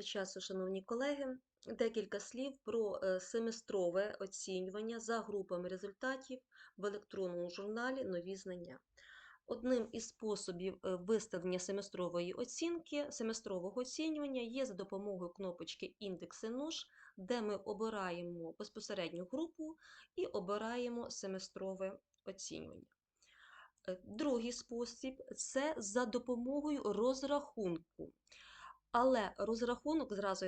Доброго часу, шановні колеги. Декілька слів про е, семестрове оцінювання за групами результатів в електронному журналі Нові знання. Одним із способів е, виставлення семестрової оцінки, семестрового оцінювання є за допомогою кнопочки індекси НУШ, де ми обираємо безпосередню групу і обираємо семестрове оцінювання. Е, Другий спосіб це за допомогою розрахунку. Але розрахунок, зразу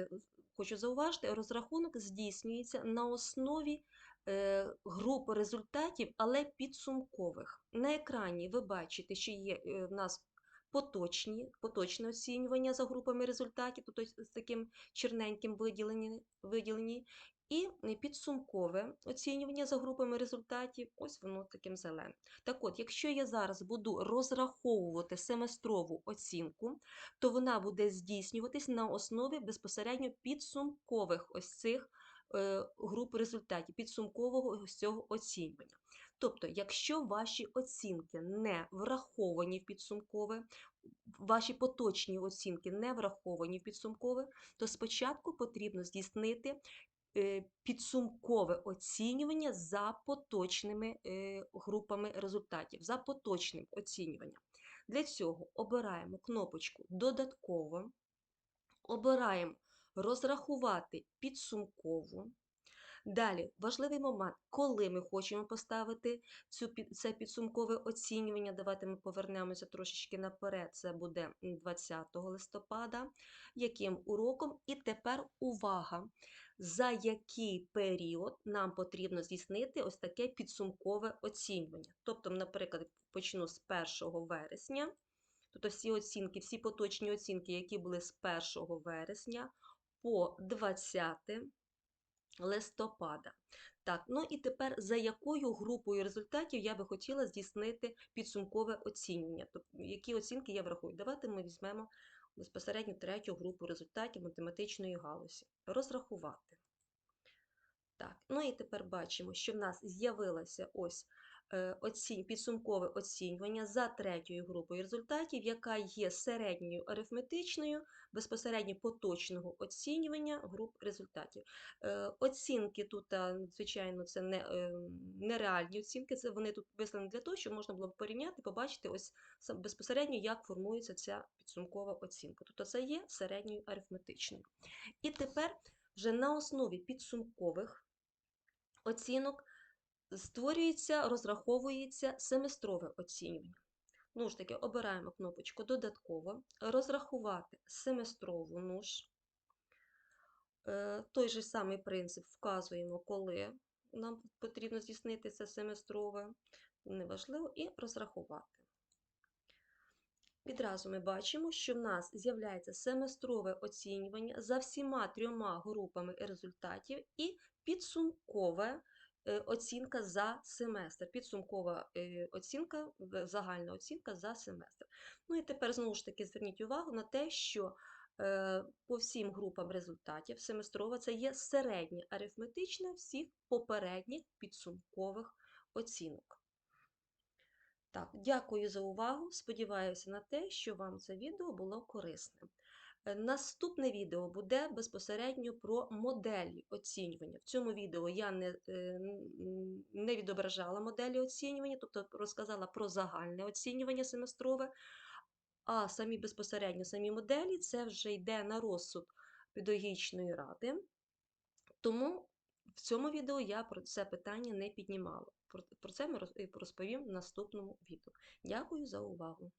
хочу зауважити, розрахунок здійснюється на основі е, груп результатів, але підсумкових. На екрані ви бачите, що є е, в нас поточні, поточне оцінювання за групами результатів, тобто з таким черненьким виділені, виділені, і підсумкове оцінювання за групами результатів, ось воно таким зеленим. Так от, якщо я зараз буду розраховувати семестрову оцінку, то вона буде здійснюватись на основі безпосередньо підсумкових ось цих е, груп результатів, підсумкового ось цього оцінювання. Тобто, якщо ваші оцінки не враховані в підсумкове, ваші поточні оцінки не враховані в підсумкове, то спочатку потрібно здійснити підсумкове оцінювання за поточними е, групами результатів, за поточним оцінюванням. Для цього обираємо кнопочку Додатково, обираємо Розрахувати підсумкову. Далі важливий момент, коли ми хочемо поставити цю, це підсумкове оцінювання. Давайте ми повернемося трошечки наперед. Це буде 20 листопада, яким уроком. І тепер увага, за який період нам потрібно здійснити ось таке підсумкове оцінювання. Тобто, наприклад, почну з 1 вересня. Тобто всі оцінки, всі поточні оцінки, які були з 1 вересня по 20 листопада. Так, ну і тепер за якою групою результатів я би хотіла здійснити підсумкове оцінювання? Тобто, які оцінки я врахую? Давайте ми візьмемо безпосередньо третю групу результатів математичної галузі. Розрахувати. Так, ну і тепер бачимо, що в нас з'явилася ось Е, оцінь, підсумкове оцінювання за третьою групою результатів, яка є середньою арифметичною, безпосередньо поточного оцінювання груп результатів. Е, оцінки тут, звичайно, це не е, нереальні оцінки, це вони тут вислані для того, щоб можна було порівняти, побачити ось безпосередньо, як формується ця підсумкова оцінка. Тобто це є середньою арифметичною. І тепер вже на основі підсумкових оцінок створюється, розраховується семестрове оцінювання. Ну ж таки, обираємо кнопочку Додатково, розрахувати семестрову нуж. Е, той же самий принцип вказуємо, коли нам потрібно здійснити це семестрове, неважливо, і розрахувати. Відразу ми бачимо, що в нас з'являється семестрове оцінювання за всіма трьома групами результатів і підсумкове оцінка за семестр, підсумкова е, оцінка, загальна оцінка за семестр. Ну і тепер знову ж таки зверніть увагу на те, що е, по всім групам результатів семестрова це є середнє арифметичне всіх попередніх підсумкових оцінок. Так, Дякую за увагу. Сподіваюся на те, що вам це відео було корисним. Е, наступне відео буде безпосередньо про моделі оцінювання. В цьому відео я не е, не відображала моделі оцінювання, тобто розказала про загальне оцінювання семестрове, а самі безпосередньо самі моделі це вже йде на розсуд педагогічної ради. Тому в цьому відео я про це питання не піднімала. Про це ми розповім в наступному відео. Дякую за увагу!